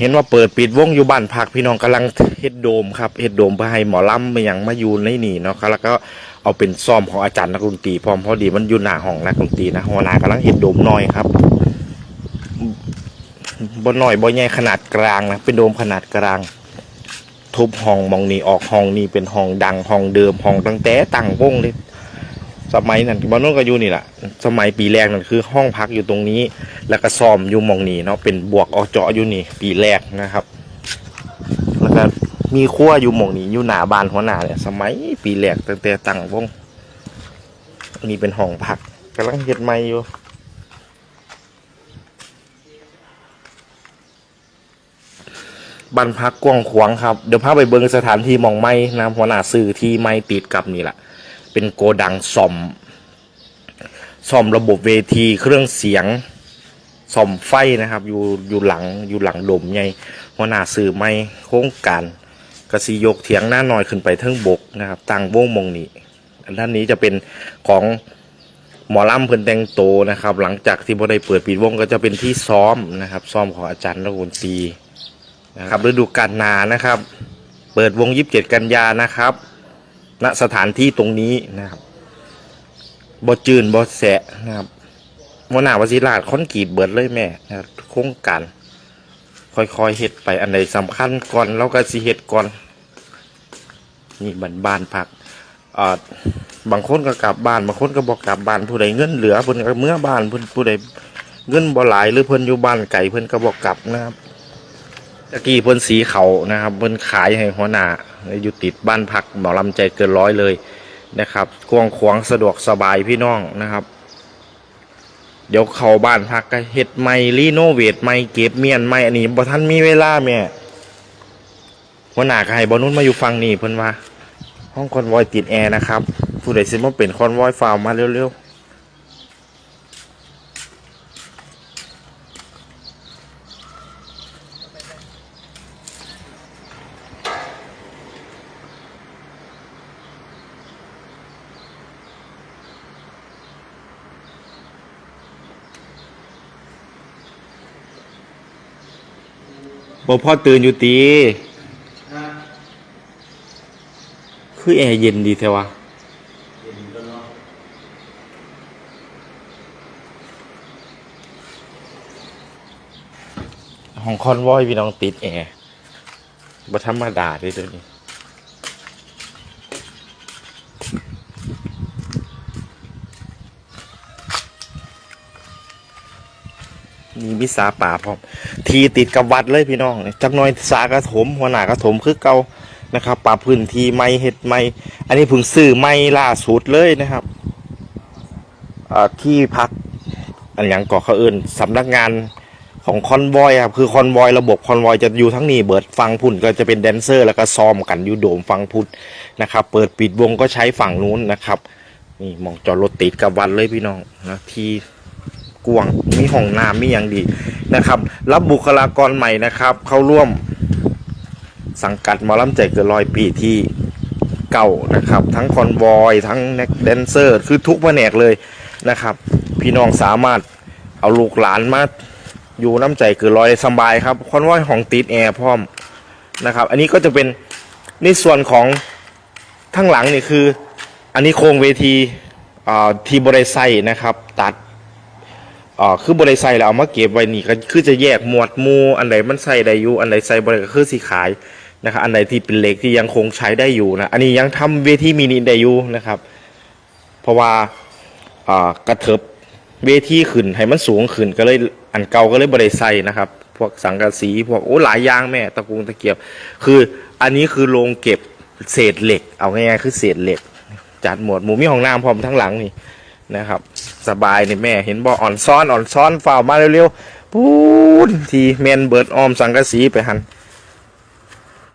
เห็นว่าเปิดปิดวงอยู่บ้านพักพี่น้องกำลังเฮ็ดโดมครับเฮ็ดโดมเพื่อให้หมอลำมาอย่างมาอยู่ในนี่เนาะครับแล้วก็เอาเป็นซ่อมของอาจารย์นักดนตรีพร้อมพอดีมันอยู่หน้าห้องนักดนตรีนะหัวหน้ากำลังเฮ็ดโดมน้อยครับบ่น้อยบ่ใหญ่ขนาดกลางนะเป็นโดมขนาดกลาง ทุบห้องมองนี่ออกห้องนี่เป็นห้องดังห้องเดิมห้องตั้งแต่ตั้งวงเลย สมัยนั้นบ้านโน้นก็อยู่นี่แหละสมัยปีแรกนั่นคือห้องพักอยู่ตรงนี้ แล้วก็ซ่อมอยู่มองนี้เนาะเป็นบวกออกเจาะอยู่นี่ ปีแรกนะครับ แล้วก็มีครัวอยู่มองนี้อยู่หน้าบ้านหัวหน้าเนี่ยสมัยปีแรกตั้งแต่ตั้งวงอันนี้เป็นห้องพักกำลังเฮ็ดใหม่อยู่บ้านพักกว้างขวางครับ เดี๋ยวพาไปเบิ่งสถานที่มองไม้นะหัวหน้าซื้อที่ไม้ติดกับนี่แหละ เป็นโกดังซ่อมซ่อมระบบเวทีเครื่องเสียงซ่อมไฟนะครับ อยู่อยู่หลังอยู่หลังดมใหญ่หัวหน้าสื่อไม่โครงการกสิยกเถียงหน้าหน่อยขึ้นไปเทิงบกนะครับตั้งวงมงนี้อันด้านนี้จะเป็นของหมอลำเพิ่นแตงโตนะครับ หลังจากที่บ่ได้เปิดปิดวงก็จะเป็นที่ซ้อมนะครับ ซ้อมของอาจารย์นักดนตรีนะครับฤดูกาลหนานะครับ เปิดวงยิบเจ็ดกันยานะครับ ณสถานที่ตรงนี้นะครับบ่จืนบ่แสะนะครับมหนาวชิราชคอนกรีตเบิดเลยแม่นะครับโครงการค่อยๆเฮ็ดไปอันใดสำคัญก่อนเราก็สิเฮ็ดก่อน นี่บ้านบ้านพักอ่าบางคนก็กลับบ้านบางคนก็บ่กกลับบ้านผู้ใดเงินเหลือเพิ่นก็เมื่อบ้านเพิ่นผู้ใดเงินบ่หลายหรือเพิ่นอยู่บ้านไกลเพิ่นก็บ่กลับนะครับตะกี้เพิ่นสีเขานะครับเพิ่นขายให้หัวหน้า อยู่ติดบ้านพักหมอลำใจเกินร้อยเลยนะครับกวางขวางสะดวกสบายพี่น้องนะครับ เดี๋ยวเข้าบ้านพักก็เฮ็ดไม่รีโนเวทไม่เก็บเมียนไม่อันนี้บ่ทันมีเวลาแม่หัวหน้าก็ให้บอนุ่นมาอยู่ฟังนี่เพิ่นว่า ห้องคอนวอยติดแอร์นะครับ ผู้ใดสิมาเป็นคอนวอยฟาวมาเร็วๆ บ่พอตื่นอยู่ตี คือแอร์เย็นดีแท้วะห้องคอนวอยพี่น้องติดแอร์บัธรรมดาเด้อเดี๋ยวนี้ มีมิสาป่าพร้อมทีติดกับวัดเลยพี่น้องจักหน้อยสากระถมหัวหน้ากระถมคือเก่านะครับปรับพื้นที่ไม่เห็ดไม่อันนี้เพิ่งซื้อไม่ล่าสุดเลยนะครับที่พักอันอย่างก่อเขาเอินสำนักงานของคอนวอยครับคือคอนวอยระบบคอนวอยจะอยู่ทั้งนี้เบิดฟังพุ่นก็จะเป็นแดนเซอร์ แล้วก็ซ้อมกันอยู่โดมฟังพุ่นนะครับ เปิดปิดวงก็ใช้ฝั่งนู้นนะครับ นี่มองจอดรถติดกับวันเลยพี่น้องนะที่ กวง มีห้องน้ำมีอย่างดีนะครับ รับบุคลากรใหม่นะครับ เข้าร่วมสังกัดมอลำใจเกินร้อยปีที่เก่านะครับ ทั้งคอนวอย ทั้งแน็กแดนเซอร์ คือทุกแผนกเลยนะครับ พี่น้องสามารถเอาลูกหลานมาอยู่น้ำใจเกินร้อยสบายครับคอนวอยของติดแอร์พร้อมนะครับ อันนี้ก็จะเป็นในส่วนของทั้งหลังนี่คือ อันนี้โครงเวทีที่บริไซนะครับ ตัด อ่าคือบริไซแล้วเอามาเก็บไว้นี่ก็คือจะแยกหมวดหมู่อันไหนมันใส่ได้อยู่อันไหนใส่บริก็คือสีขายนะครับอันไหนที่เป็นเหล็กที่ยังคงใช้ได้อยู่นะอันนี้ยังทำเวทีมินิได้อยู่นะครับ เพราะว่าอ่ากระเถิบเวทีขึ้นให้มันสูงขึ้นก็เลยอันเก่าก็เลยบริใส่นะครับ พวกสังกะสีพวกโอ้หลายอย่างแม่ตะกุงตะเกียบ คืออันนี้คือโรงเก็บเศษเหล็ก เอาง่ายๆคือเศษเหล็กจัดหมวดหมู่มีห้องน้ำพร้อมทั้งหลังนี่ นะครับ สบายนี่แม่เห็นบ่อ่อนซ้อนอ่อนซ้อนฝ่าวมาเร็วๆปูนทีเมนเบิร์ดออมสังกะสีไปหัน